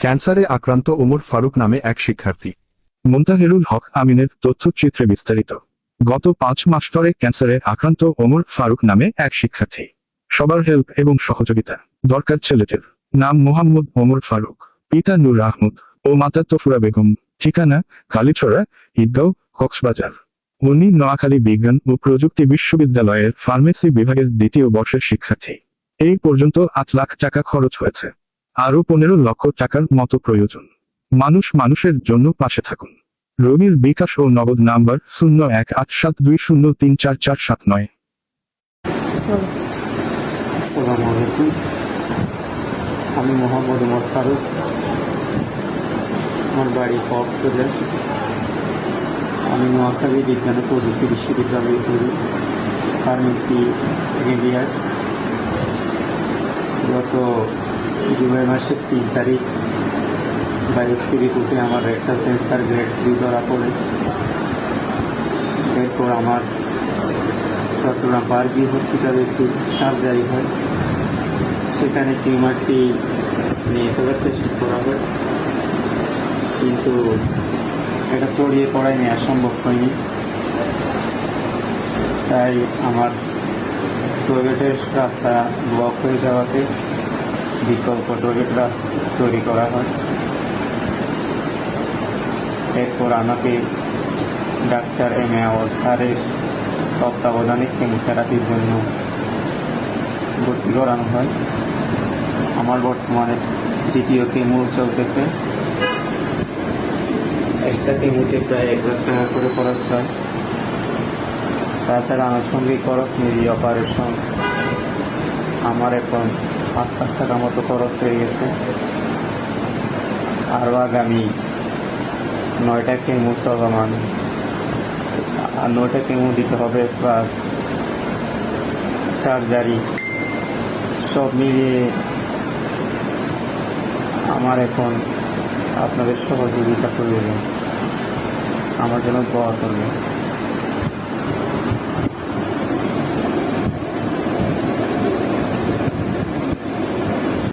ক্যান্সারে আক্রান্ত ওমর ফারুক নামে এক শিক্ষার্থী। মুন্তাহেরুল হক আমিনের তথ্যচিত্রে বিস্তারিত। গত পাঁচ মাস ধরে ক্যান্সারে আক্রান্ত ওমর ফারুক নামে এক শিক্ষার্থী। সবার হেল্প এবং সহযোগিতা দরকার ছেলেটির নাম মোহাম্মদ ওমর ফারুক, পিতা নূর আহমদ ও মাতা তফুরা বেগম, ঠিকানা কালীছড়া, ঈদগাঁও, কক্সবাজার। উনি নোয়াখালী বিজ্ঞান ও প্রযুক্তি বিশ্ববিদ্যালয়ের ফার্মেসি বিভাগের দ্বিতীয় বর্ষের শিক্ষার্থী। এই পর্যন্ত আট লাখ টাকা খরচ হয়েছে। আরও পনেরো লক্ষ টাকার মতো প্রয়োজন। মানুষ মানুষের জন্য পাশে থাকুন। রোগীর বিকাশ ও নগদ নাম্বার শূন্য এক আট সাত দুই শূন্য তিন চার চার সাত নয়। আমি মোহাম্মদ উমর ফারুক। আমার বাড়ি কক্সবাজার। আমি নোয়াখালী বিজ্ঞান ও প্রযুক্তি বিশ্ববিদ্যালয়ে পড়ি ফার্মেসি সেকেন্ড ইয়ার। গত জুলাই মাসের তিন তারিখ বায়োপসি রিপোর্টে আমার একটা ক্যান্সার গ্রেড থ্রি ধরা পড়ে। এরপর আমার চট্টগ্রাম পার্কি হসপিটালে একটি সার্জারি হয়। সেখানে টিউমারটি নিয়ে ফেলার চেষ্টা করা হয়। কিন্তু এটা ছড়িয়ে পড়ায় নেওয়া সম্ভব হয়নি। তাই আমার টয়লেটের রাস্তা ব্লক হয়ে যাওয়াতে বিকল্প টয়লেট তৈরি করা হয়। এরপর আমাকে ডাক্তার এম এ আওয়াল স্যারের তত্ত্বাবধানে কেমোথেরাপির জন্য ভর্তি করানো হয়। আমার বর্তমানে তৃতীয় কেমো চলতেছে। একটা কেমোতে প্রায় এক লাখ টাকা করে খরচ হয়। তাছাড়া আনুষঙ্গিক খরচ মিলিয়ে অপারেশন আমার এখন পাঁচ লাখ টাকা মতো খরচ হয়ে গেছে। আরও আগামী নয়টা কেমো চলমান। আর নয়টা কেমু দিতে হবে প্লাস সার্জারি সব মিলিয়ে আমার এখন আপনাদের সহযোগিতা প্রয়োজন। আমার জন্য দোয়া করবেন।